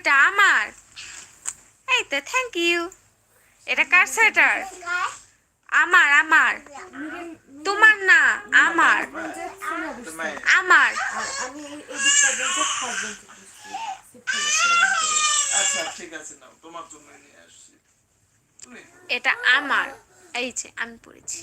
এটা আমার। এই তো থ্যাংক ইউ এটা কার সোয়েটার আমার আমার। তোমার না আমার। আমার। আচ্ছা এটা আমার। এই যে আমি পড়েছি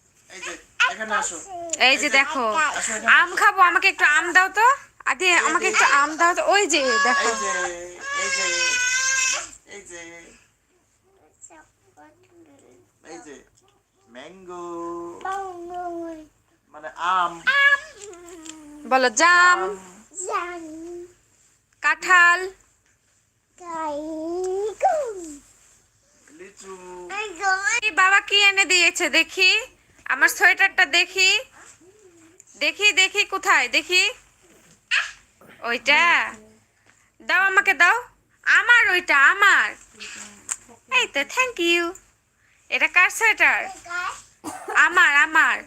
এই যে দেখো আম খাব আমাকে একটু আম দাও তো। আদি আমাকে একটু আম দাও তো। ওই যে দেখো। ম্যাঙ্গো। মানে আম। বলো জাম। কাঁঠাল। বাবা কি এনে দিয়েছে দেখি। আমার সোয়েটারটা দেখি। দেখি দেখি কোথায় দেখি। ওইটা। দাও আমাকে দাও। আমার ওইটা আমার। এই তো থ্যাংক ইউ এটা কার সোয়েটার? আমার আমার।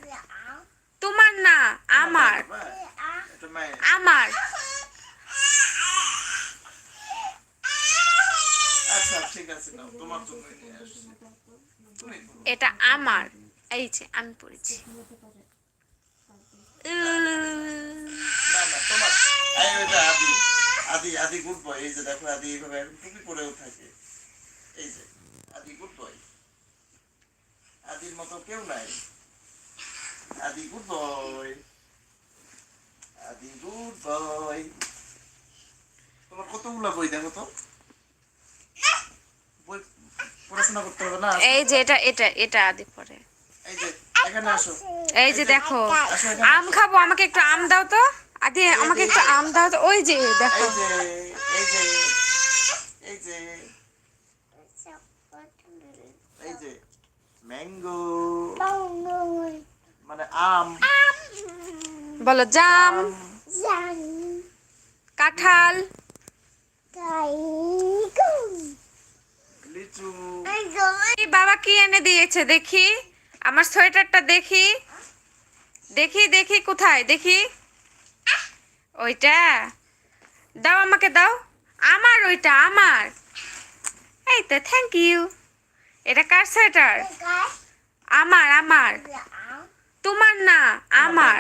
তোমার না আমার। আমার। আচ্ছা। এটা আমার। এই যে আমি পড়েছি। আদি আদি আদি গুড বয় এই যে দেখো আদি এইভাবে এখন টুপি পরেও থাকে। এই যে আদি গুড বয় আদির মতো কেউ নাই। আদি গুড বয় আদি গুড বয় তোমার কতগুলো বই দেখো তো? বই পড়াশোনা করতে হবে না? এই যে এটা এটা এটা আদি পরে এই যে এখানে আসো। এই যে দেখো আম খাব আমাকে একটু আম দাও তো। আদি আমাকে একটু আম দাও তো ওই যে দেখো। এই যে এই যে এই যে। এই যে ম্যাঙ্গো। মানে আম। বলো জাম। কাঁঠাল। বাবা কি এনে দিয়েছে দেখি। আমার সোয়েটারটা দেখি। দেখি দেখি কোথায় দেখি। ওইটা। দাও আমাকে দাও। আমার ওইটা আমার। এই তো থ্যাংক ইউ এটা কার সোয়েটার? আমার আমার। তোমার না আমার।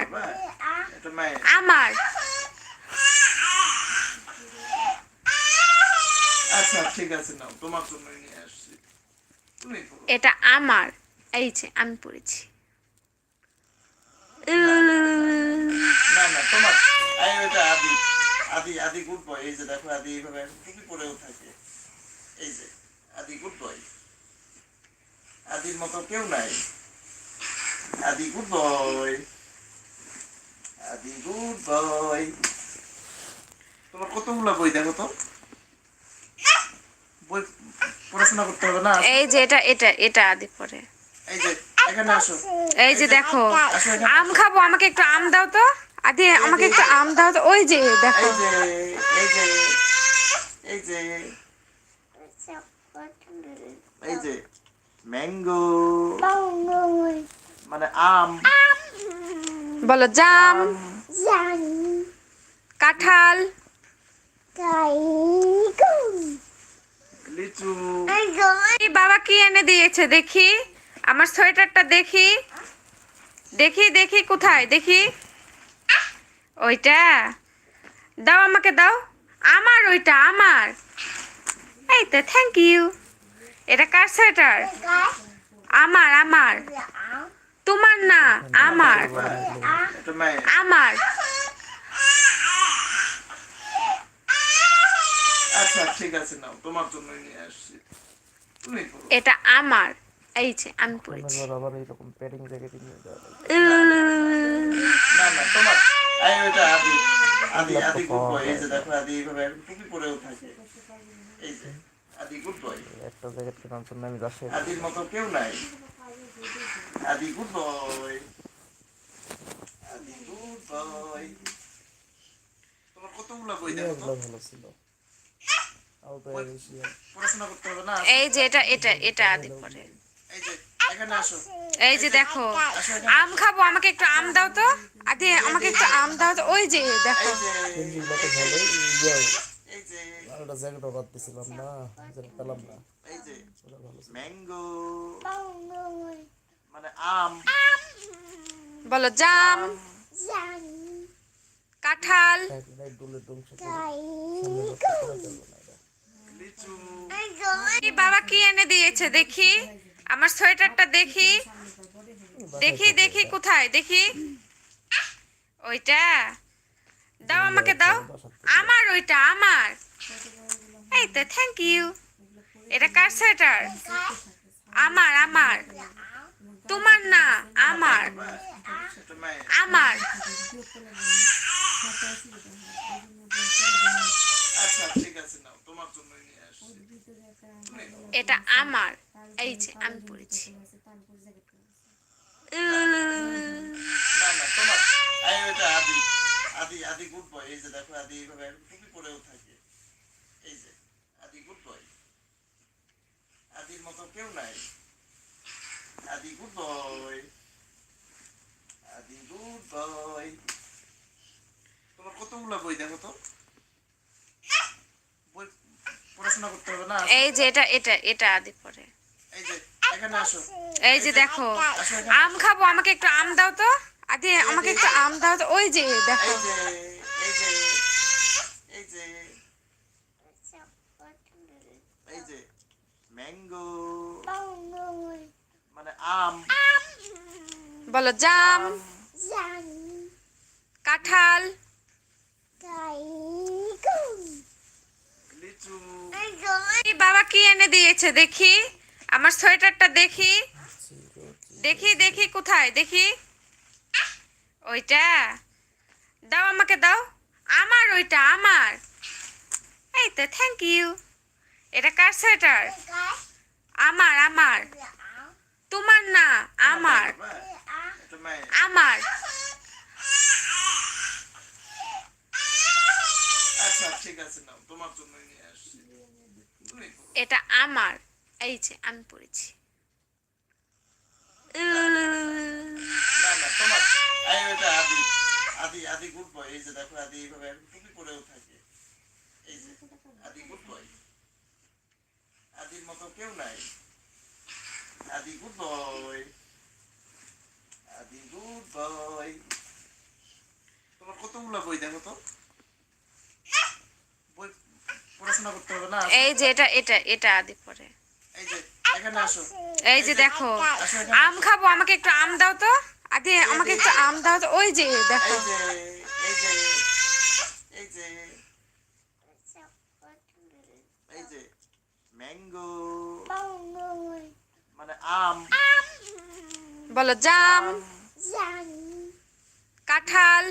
আমার। আচ্ছা ঠিক আছে নাও। তোমার জন্য নিয়ে আসছি। তুমি এটা আমার। এই যে আমি পড়েছি। না না তোমার এই আদি আদি আদি গুড বয় এই যে দেখো আদি এইভাবে এখন টুপি থাকে। এই যে আদি গুড বয় আদির মতো কেউ নাই। আদি গুড বয় আদি গুড বয় তোমার কতগুলো বই দেখো তো? বই পড়াশোনা করতে হবে না? এই যে এটা এটা এটা আদি পরে এই যে এখানে আসো। এই যে দেখো আম খাব আমাকে একটু আম দাও তো। আদি আমাকে একটু আম দাও তো। ওই যে দেখো। এই যে এই যে। এই যে ম্যাঙ্গো। মানে আম। বলো জাম। কাঁঠাল। বাবা কি এনে দিয়েছে দেখি। আমার সোয়েটারটা দেখি। দেখি দেখি কোথায় দেখি। ওইটা। দাও আমাকে দাও। আমার ওইটা আমার। এই তো থ্যাংক ইউ এটা কার সোয়েটার? আমার আমার। তোমার না আমার। আমার। আচ্ছা ঠিক আছে নাও। তোমার জন্য নিয়ে আসছি। এটা আমার। এই যে আমি পড়েছি। আবার এইরকম প্যাডিং জ্যাকেট নিয়ে যাওয়া না না তোমার এই ওটা আদি আদি আদি গুড বয় এই যে দেখো আদি এইভাবে টুপি পরেও থাকে এই যে আদি গুড বয় একটা জ্যাকেট কেনার জন্য আমি রাজশাহী আদির মতো কেউ নাই। আদি গুড বয় আদি গুড বয় তোমার কতগুলো বই দেখো ভালো ছিল। পড়াশোনা করতে হবে না? এই যে এটা এটা এটা আদি পরে এই যে এখানে আসো। এই যে দেখো আম খাব আমাকে একটু আম দাও তো। আদি আমাকে একটু আম দাও তো। ওই যে দেখো। না পেলাম না ম্যাঙ্গো। মানে আম। বলো জাম। কাঁঠাল। বাবা কি এনে দিয়েছে দেখি। আমার সোয়েটারটা দেখি। দেখি দেখি কোথায় দেখি। ওইটা। দাও আমাকে দাও। আমার ওইটা আমার। এই তো থ্যাংক ইউ এটা কার সোয়েটার? আমার আমার। তোমার না আমার। আমার। আচ্ছা এটা আমার। এই যে আমি পড়েছি। আদি আদি আদি গুড বয় এই যে দেখো আদি এইভাবে টুপি পরেও থাকে। এই যে আদি গুড বয় আদির মতো কেউ নাই। আদি গুড বয় আদি গুড বয় তোমার কতগুলো বই দেখো তো? বই পড়াশোনা করতে হবে না? এই যে এটা এটা এটা আদি পরে এই যে দেখো আম খাব আমাকে একটু আম দাও তো। আদি আমাকে একটু আম দাও তো। ওই যে দেখো। ম্যাঙ্গো। মানে আম। বলো জাম। কাঁঠাল। বাবা কি এনে দিয়েছে দেখি। আমার সোয়েটারটা দেখি। দেখি দেখি কোথায় দেখি। ওইটা। দাও আমাকে দাও। আমার ওইটা আমার। এই তো থ্যাংক ইউ এটা কার সোয়েটার? আমার আমার। তোমার না আমার। আমার। আচ্ছা। এটা আমার। এই যে আমি পড়েছি। আদি আদি আদি গুড বয় এই যে দেখো আদি এইভাবে টুপি পরেও থাকে। এই যে আদি গুড বয় আদির মতো কেউ নাই। আদি গুড বয় আদি গুড বয় তোমার কতগুলো বই দেখো তো? বই পড়াশোনা করতে হবে না? এই যে এটা এটা এটা আদি পরে এই যে দেখো আম খাব আমাকে একটু আম দাও তো। আদি আমাকে একটু আম দাও তো ওই যে দেখো। ম্যাঙ্গো মানে আম। বলো জাম। কাঁঠাল।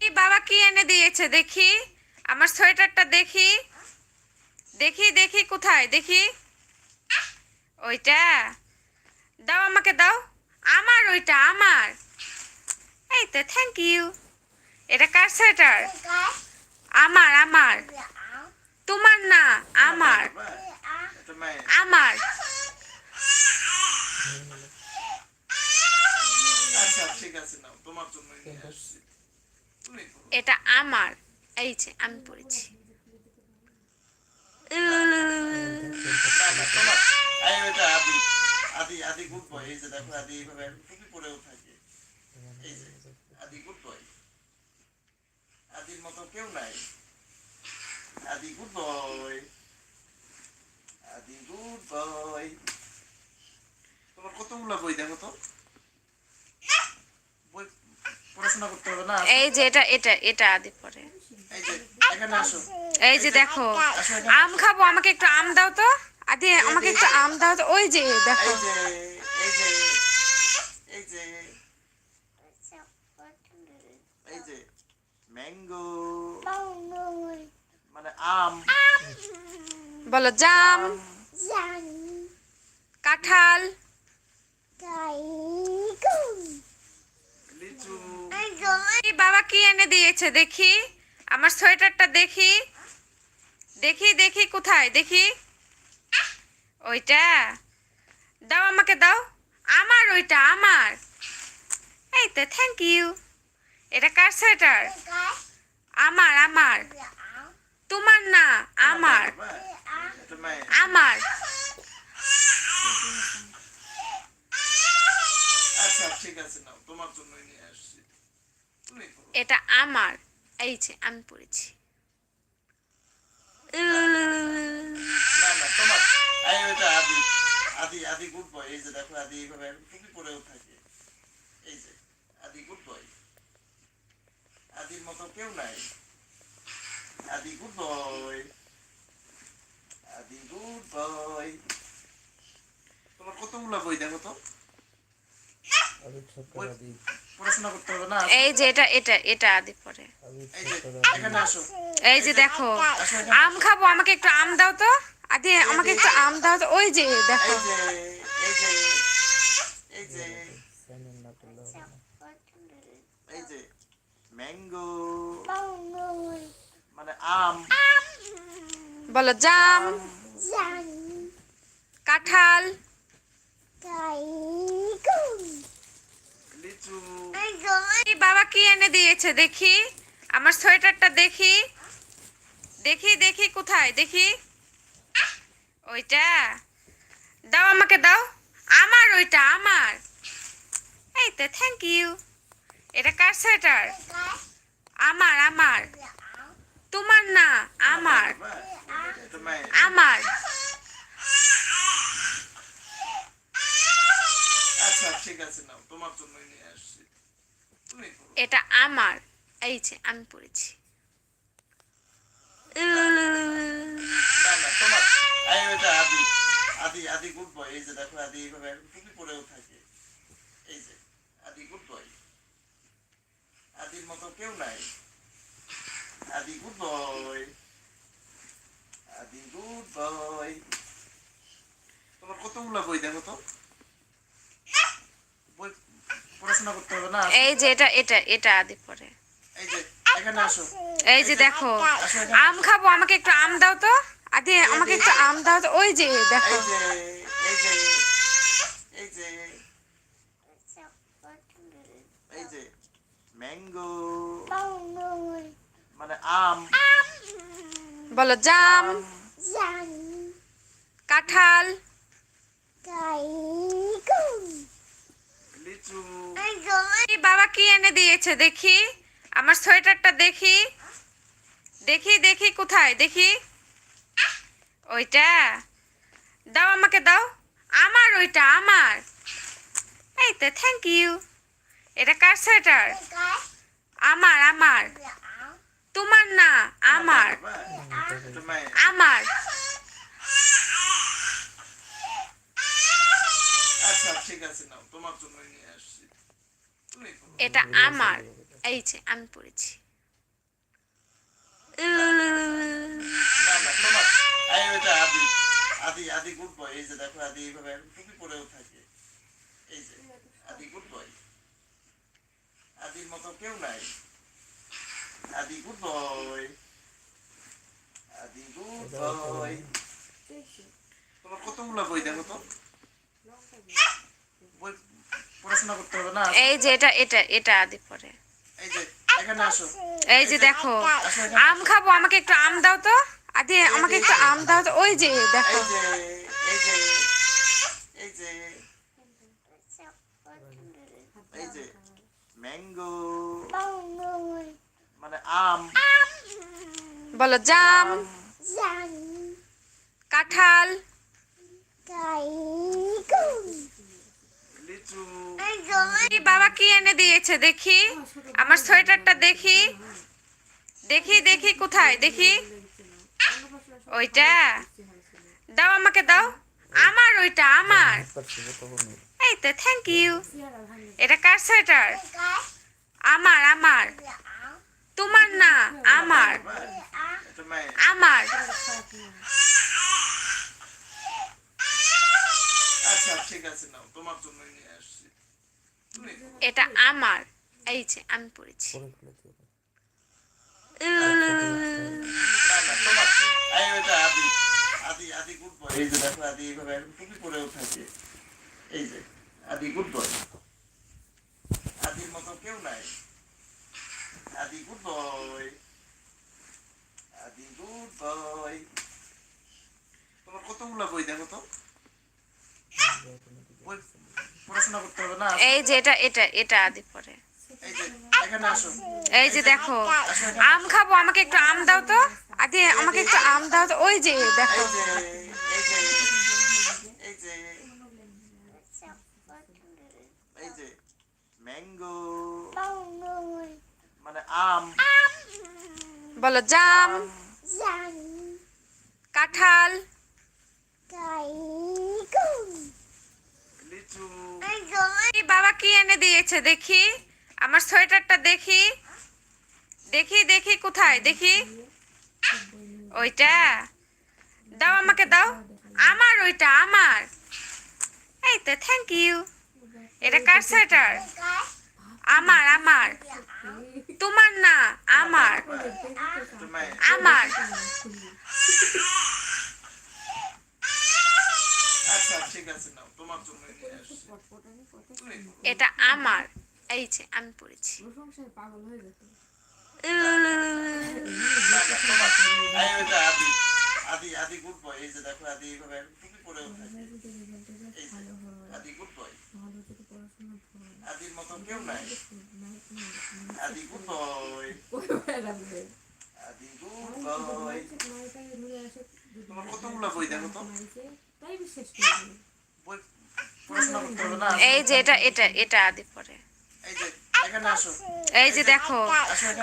এই বাবা কি এনে দিয়েছে দেখি। আমার সোয়েটারটা দেখি। দেখি দেখি কোথায় দেখি। ওইটা। দাও আমাকে দাও। আমার ওইটা আমার। এই তো থ্যাংক ইউ এটা কার সোয়েটার? আমার আমার। তোমার না আমার। আমার। আচ্ছা। এটা আমার। এই যে, আমি পড়েছি। আদির মতো কেউ নাই আদি গুড আদি গুড তোমার কতগুলো বই দেখো তো বই পড়াশোনা করতে হবে না এই যে, এটা এটা এটা আদি এই যে দেখো আম খাব আমাকে একটু আম দাও তো। আদি আমাকে একটু আম দাও তো। ওই যে দেখো। ম্যাঙ্গো মানে আম। বলো জাম। কাঁঠাল। এই বাবা কি এনে দিয়েছে দেখি। আমার সোয়েটারটা দেখি। দেখি দেখি কোথায় দেখি। ওইটা। দাও আমাকে দাও। আমার ওইটা আমার। এই তো থ্যাংক ইউ এটা কার সোয়েটার? আমার আমার। তোমার না আমার। আমার। আচ্ছা। এটা আমার। এই যে আমি পড়েছি। না না তোমার আদি আদি আদি গুড বয় এই যে দেখো আদি এইভাবে এখন টুপি থাকে। এই যে আদি গুড বয় আদির মতো কেউ নাই। আদি গুড বয় আদি গুড বয় তোমার কতগুলা বই দেখো তো? আবির ছোট্ট আদি। পড়াশোনা করতে হবে না এই যে এটা এটা এটা আদি পরে। এই যে দেখো আম খাব আমাকে একটু আম দাও তো। আদি আমাকে একটু আম দাও তো। ওই যে দেখো। এই যে এই যে এই যে। স্যানের নাটক এই যে ম্যাঙ্গো। মানে আম। বলো জাম। কাঁঠাল। বাবা কি এনে দিয়েছে? দেখি। আমার সোয়েটারটা দেখি। দেখি দেখি কোথায়? দেখি। ওইটা। দাও আমাকে, দাও। আমার ওইটা, আমার। এই তো থ্যাংক ইউ এটা কার সোয়েটার? আমার আমার। তোমার না, আমার। আমার। আচ্ছা ঠিক আছে, নাও। তোমার জন্যই নিয়ে আসছি তুমি পরো। এটা আমার। এই যে, আমি পড়েছি। আদি আদি গুড দেখো, আদি এইভাবে টুপি এই যে, আদি গুড আদির মতো কেউ নাই। আদি গুড আদি গুড তোমার কতগুলা বই দেখো তো? পড়াশোনা করতে হবে না? এই যে এটা এটা এটা আদি পরে। এই যে এখানে আসো। এই যে দেখো আম খাব আমাকে একটু আম দাও তো। আদি আমাকে একটু আম দাও তো। ওই যে দেখো। এই যে এই যে এই যে। এই যে ম্যাঙ্গো। মানে আম। বলো জাম। কাঁঠাল। বাবা কি এনে দিয়েছে দেখি? আমার সোয়েটারটা দেখি। দেখি দেখি কোথায়? দেখি। ওইটা? দাও আমাকে দাও। আমার ওইটা আমার। এই তো থ্যাংক ইউ এটা কার সোয়েটার? আমার আমার। তোমার না আমার। আমার। আচ্ছা ঠিক আছে নাও। তোমার জন্যই নিয়ে আসছি তুমি পরো। এটা আমার। এই যে, আমি পড়েছি। আদি গুড বয় এই যে আদি গুড বয় মতো কেউ নাই। আদি গুড বয় আদি গুড বয় তোমার কতগুলা বই দেখো তো? বই পড়াশোনা করতে হবে না? এই যে এটা এটা এটা আদি পরে। এই যে এখানে আসো। এই যে দেখো আম খাব আমাকে একটু আম দাও তো। আদি আমাকে একটু আম দাও তো। ওই যে দেখো। এই যে এই যে এই যে। ম্যাঙ্গো মানে আম। বলো জাম। কাঁঠাল। বাবা কি এনে দিয়েছে? দেখি। আমার সোয়েটারটা দেখি। দেখি দেখি কোথায়? দেখি। ওইটা? দাও আমাকে, দাও। আমার ওইটা, আমার। এই তো থ্যাংক ইউ এটা কার সোয়েটার? আমার আমার। তোমার না, আমার। আমার। আচ্ছা ঠিক আছে নাও তোমার জন্যই নিয়ে আসছি। এটা আমার। এই যে আমি পড়েছি। এই আদি গুড বয় যে আদি গুড আদির মতো কেউ নাই। আদি গুড বয় আদি গুড বয় তোমার কতগুলো বই দেখো তো? পড়াশোনা করতে হবে না এই যে এটা এটা এটা আদি পরে। এই যে এখানে আসো। এই যে দেখো আম খাব আমাকে একটু আম দাও তো। আদি আমাকে একটু আম দাও তো। ওই যে দেখো। ম্যাঙ্গো মানে আম। বলো জাম। কাঁঠাল। বাবা কি এনে দিয়েছে? দেখি। আমার সোয়েটারটা দেখি। দেখি দেখি কোথায়? দেখি। ওইটা? দাও আমাকে, দাও। আমার ওইটা, আমার। এই তো থ্যাংক ইউ এটা কার সোয়েটার? আমার আমার। তোমার না, আমার। আমার। আচ্ছা ঠিক আছে তোমার জন্য নিয়ে আসছি এটা আমার। এই যে আমি পড়েছি। পাগল হয়ে আদি আদি গুড বয় এই যে দেখো আদি এইভাবে টুপি গুড বয় আদির মতো কেউ নাই আদি গুড বয় আদি গুড বয় তোমার কতগুলো বই দেখো তো? বই এই যে এটা এটা এটা আদি পরে। এই যে এখানে আসো। এই যে দেখো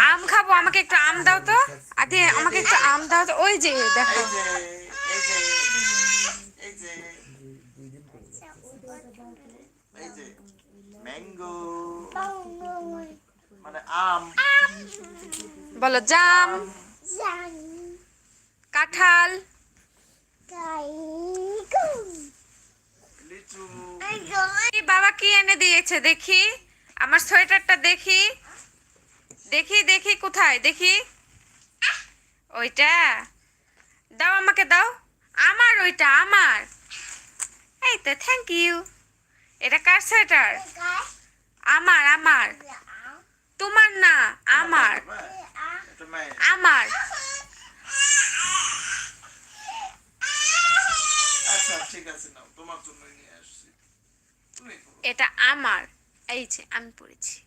আম খাব আমাকে একটু আম দাও তো। আদি আমাকে একটু আম দাও তো। ওই যে দেখো। এই যে এই যে এই যে। দুই দিন করে এই যে ম্যাঙ্গো। মানে আম। বলো জাম। কাঁঠাল। বাবা কি এনে দিয়েছে? দেখি। আমার সোয়েটারটা দেখি। দেখি দেখি কোথায়? দেখি। ওইটা। দাও আমাকে, দাও। আমার ওইটা, আমার। এই তো থ্যাংক ইউ এটা কার সোয়েটার? আমার আমার। তোমার না, আমার। আমার। আচ্ছা ঠিক আছে, নাও। তোমার জন্যই নিয়ে আসছি তুমি পড়ো। এটা আমার। এই যে, আমি পড়েছি।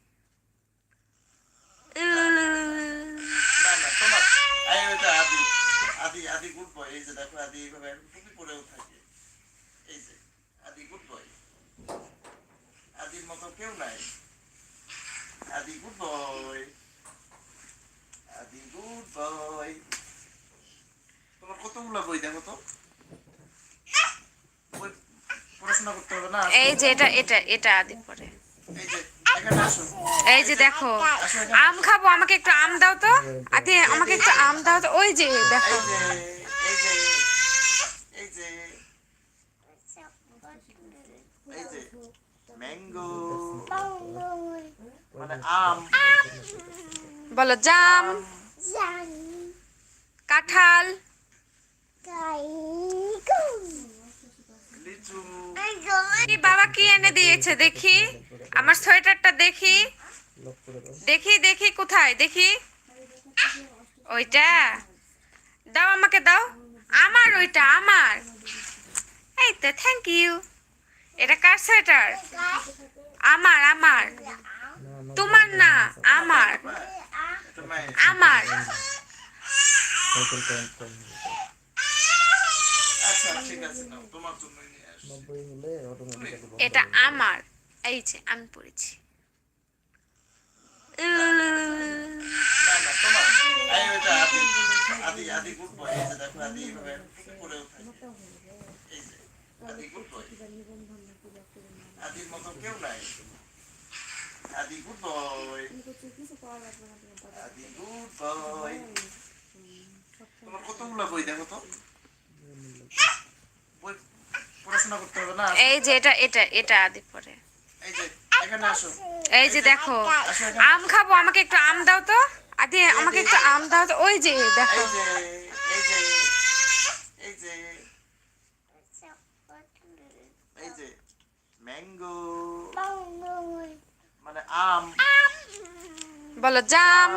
আদির মতো কেউ নাই। আদি গুড আদি গুড বয় তোমার কতগুলো বই দেখো তো বই পড়াশোনা করতে হবে না? এই যে এটা এটা এটা আদি পরে। এই যে দেখো আম খাব আমাকে একটু আম দাও তো। আদি আমাকে একটু আম দাও তো। ওই যে দেখো। এই যে এই যে এই যে এই যে ম্যাঙ্গো। মানে আম। বলো জাম। কাঁঠাল। এই বাবা কি এনে দিয়েছে? দেখি। আমার সোয়েটারটা দেখি। দেখি দেখি কোথায়? দেখি। ওইটা। দাও আমাকে দাও। আমার ওইটা আমার। এই তো থ্যাংক ইউ এটা কার সোয়েটার? আমার আমার। তোমার না আমার। আমার সাইকেল প্যান্ট কম আচ্ছা ঠিক আছে নাও তোমার জন্যই নিয়ে আসছি নব্বই হলে অটোমেটিক্যালি এটা আমার। এই যে, আমি পড়েছি। আদির মতো কেউ নাই আদি গুড আদি গুড বই দেখো তো? পড়াশোনা করতে হবে না? এই যে এটা এটা এটা আদি পরে। এই যে এখানে আসো। এই যে দেখো আম খাব আমাকে একটু আম দাও তো। আদি আমাকে একটু আম দাও তো। ওই যে দেখো। এই যে এই যে এই যে এই যে ম্যাঙ্গো। মানে আম। বলো জাম।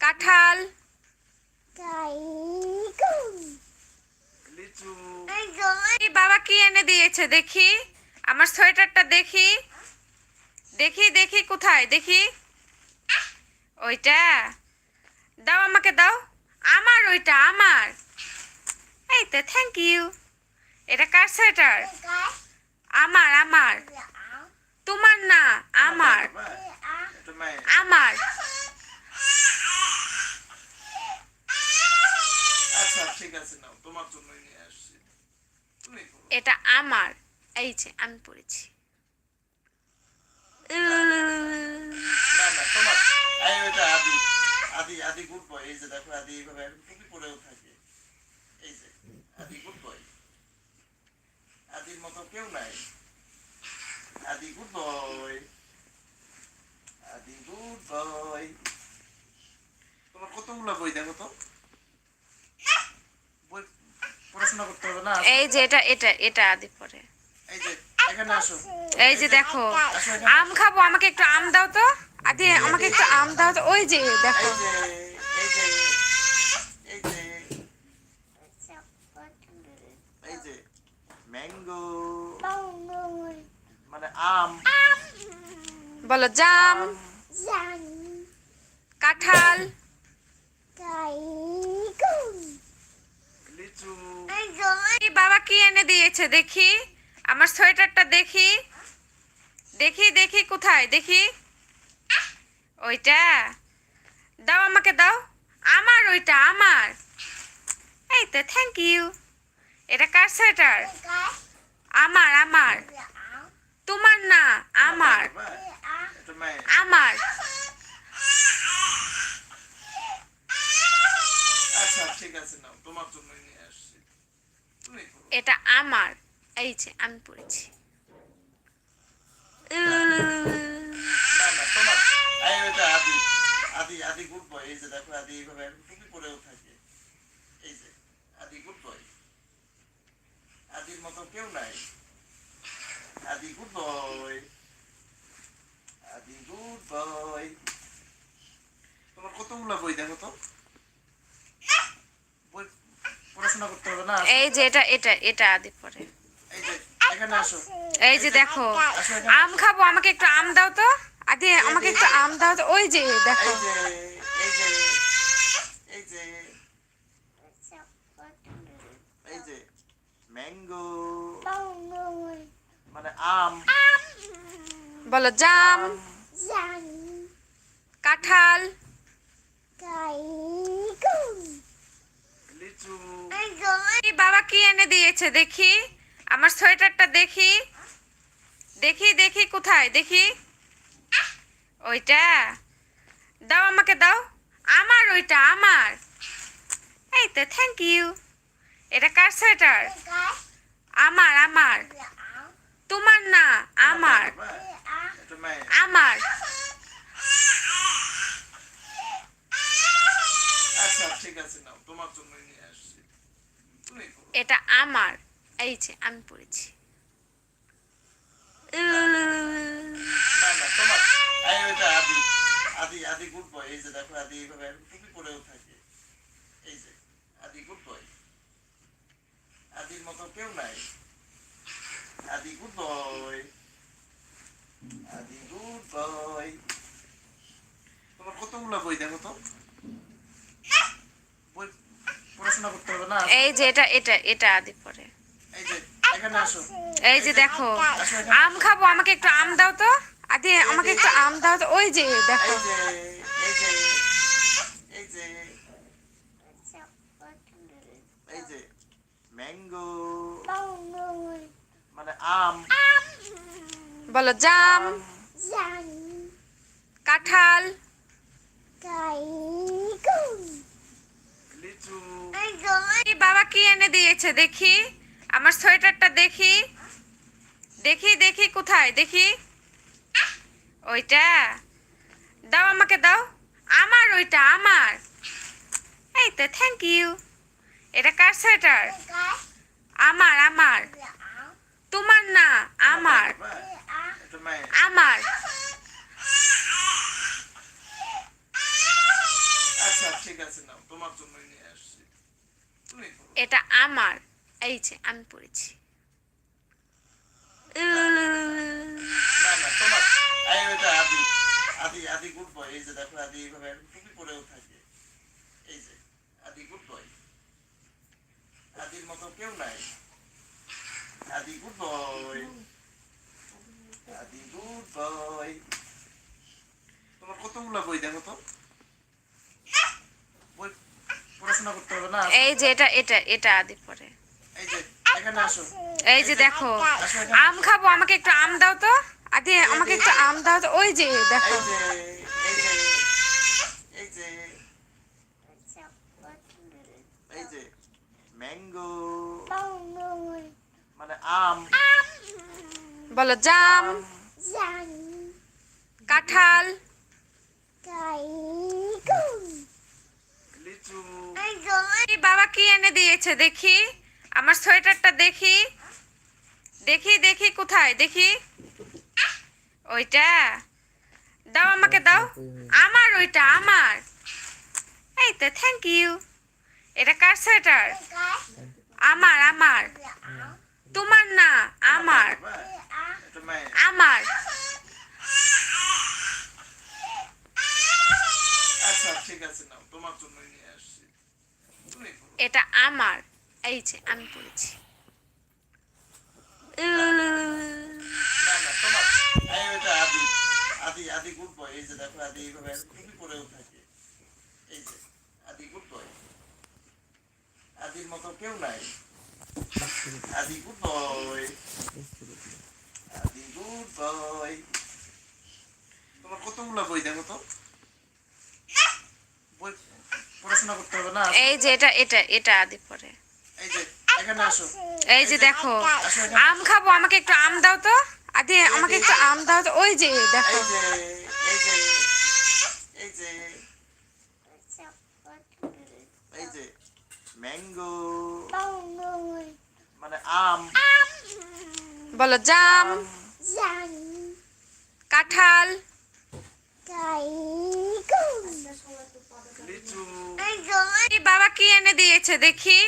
কাঁঠাল। বাবা কি এনে দিয়েছে? দেখি। আমার সোয়েটারটা দেখি। দেখি দেখি কোথায়? দেখি। ওইটা। দাও আমাকে, দাও। আমার ওইটা, আমার। এই তো থ্যাংক ইউ এটা কার সোয়েটার? আমার আমার। তোমার না, আমার। আমার। আচ্ছা ঠিক আছে, নাও। তোমার জন্যই নিয়ে আসছি তুমি পড়ো। এটা আমার। এই যে, আমি পড়েছি। আদি আদি গুড বয় যে দেখো, আদি থাকে। এই যে, আদি গুড বয় আদির মতো কেউ নাই। আদি গুড আদি গুড বয় বই দেখো তো? পড়াশোনা করতে হবে না এই যে এটা এটা এটা আদি পরে। এই যে এখানে আসো। এই যে দেখো আম খাব আমাকে একটু আম দাও তো। আদি আমাকে একটু আম দাও তো। ওই যে দেখো। এই যে এই যে এই যে। ম্যাঙ্গো মানে আম। বলো জাম। কাঁঠাল। বাবা কি এনে দিয়েছে দেখি? আমার সোয়েটারটা দেখি। দেখি দেখি কোথায় দেখি। ওইটা? দাও আমাকে দাও। আমার ওইটা আমার। এই তো থ্যাংক ইউ এটা কার সোয়েটার? আমার আমার। তোমার না আমার। আমার। আচ্ছা ঠিক আছে নাও। তোমার জন্যই নিয়ে আসছি তুমি পড়ো। এটা আমার। এই যে, আমি পড়েছি। আদি আদি গুড বয় এই যে দেখো, আদি পরেও থাকে। এই যে, আদি গুড বয় আদির মতো কেউ নাই। আদি গুড আদি গুড তোমার কতগুলো বই দেখো তো বই পড়াশোনা করতে হবে না এই যে এটা এটা এটা আদি পরে। এই যে এখানে আসো। এই যে দেখো আম খাব আমাকে একটু আম দাও তো। আদি আমাকে একটু আম দাও তো। ওই যে দেখো। এই যে এই যে এই যে এই যে ম্যাঙ্গো। মানে আম। বলো জাম। কাঁঠাল। এই বাবা কি এনে দিয়েছে? দেখি। আমার সোয়েটারটা দেখি। দেখি দেখি, কোথায়? দেখি। ওইটা। দাও আমাকে, দাও। আমার ওইটা, আমার। এই তো থ্যাংক ইউ এটা কার সোয়েটার? আমার আমার। তোমার না, আমার। আমার। আচ্ছা ঠিক আছে, নাও। তোমার জন্যই নিয়ে আসছি তুমি পড়ো। এটা আমার। এই যে, আমি পড়েছি। আদির মতো কেউ নাই। আদি গুড বয় আদি গুড বয় তোমার কতগুলো বই দেখো তো? পড়াশোনা করতে হবে না? এই যে এটা এটা এটা আদি পরে। এই যে এখানে আসো। এই যে দেখো আম খাব আমাকে একটু আম দাও তো। আদি আমাকে একটু আম দাও তো। ওই যে দেখো। এই যে এই যে এই যে ম্যাঙ্গো। মানে আম। বলো জাম। কাঁঠাল। বাবা কি এনে দিয়েছে? দেখি। আমার সোয়েটারটা দেখি। দেখি দেখি, কোথায়? দেখি। ওইটা। দাও আমাকে, দাও। আমার ওইটা, আমার। এই তো থ্যাংক ইউ এটা কার সোয়েটার? আমার আমার। তোমার না, আমার। আমার। আচ্ছা ঠিক আছে, নাও। তোমার জন্যই নিয়ে আসছি তুমি পরো। এটা আমার। এই যে, আমি পড়েছি। আদির মতো কেউ নাই। আদি গুড বয় আদি গুড তোমার কতগুলো বই দেখো তো? পড়াশোনা করতে হবে না? এই যে এটা এটা এটা আদি পরে। এই যে এখানে আসো। এই যে দেখো আম খাব আমাকে একটু আম দাও তো। আদি আমাকে একটু আম দাও তো। ওই যে দেখো। এই যে এই যে। এই যে ম্যাঙ্গো মানে আম। বলো জাম। কাঁঠাল। লিচু। বাবা কি এনে দিয়েছে? দেখি। আমার সোয়েটারটা দেখি। দেখি দেখি, কোথায়? দেখি। ওইটা। দাও আমাকে, দাও। আমার ওইটা, আমার। এই তো থ্যাংক ইউ এটা কার সোয়েটার? আমার আমার। তোমার না, আমার। আমার। আচ্ছা ঠিক আছে, নাও। তোমার জন্যই নিয়ে আসছি তুমি পরো। এটা আমার। এই যে, আমি পড়েছি। আদির মতো কেউ আদি গুড বয় আদি গুড বয় তোমার কতগুলো বই দেখো তো? বই পড়াশোনা করতে হবে না? এই যে এটা এটা এটা আদি পরে। এই যে এখানে আসো। এই যে দেখো আম খাব আমাকে একটু আম দাও তো। আদি আমাকে একটু আম দাও তো। ওই যে দেখো। এই যে এই যে এই যে এই যে ম্যাঙ্গো। মানে আম। বলো জাম। কাঁঠাল। বাবা কি এনে দিয়েছে দেখি?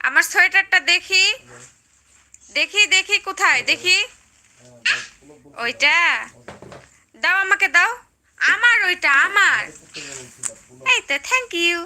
আমার সোয়েটারটা দেখি। দেখি দেখি কোথায়, দেখি। ওইটা? দাও আমাকে, দাও। আমার, ওইটা, আমার। এই তো থ্যাংক ইউ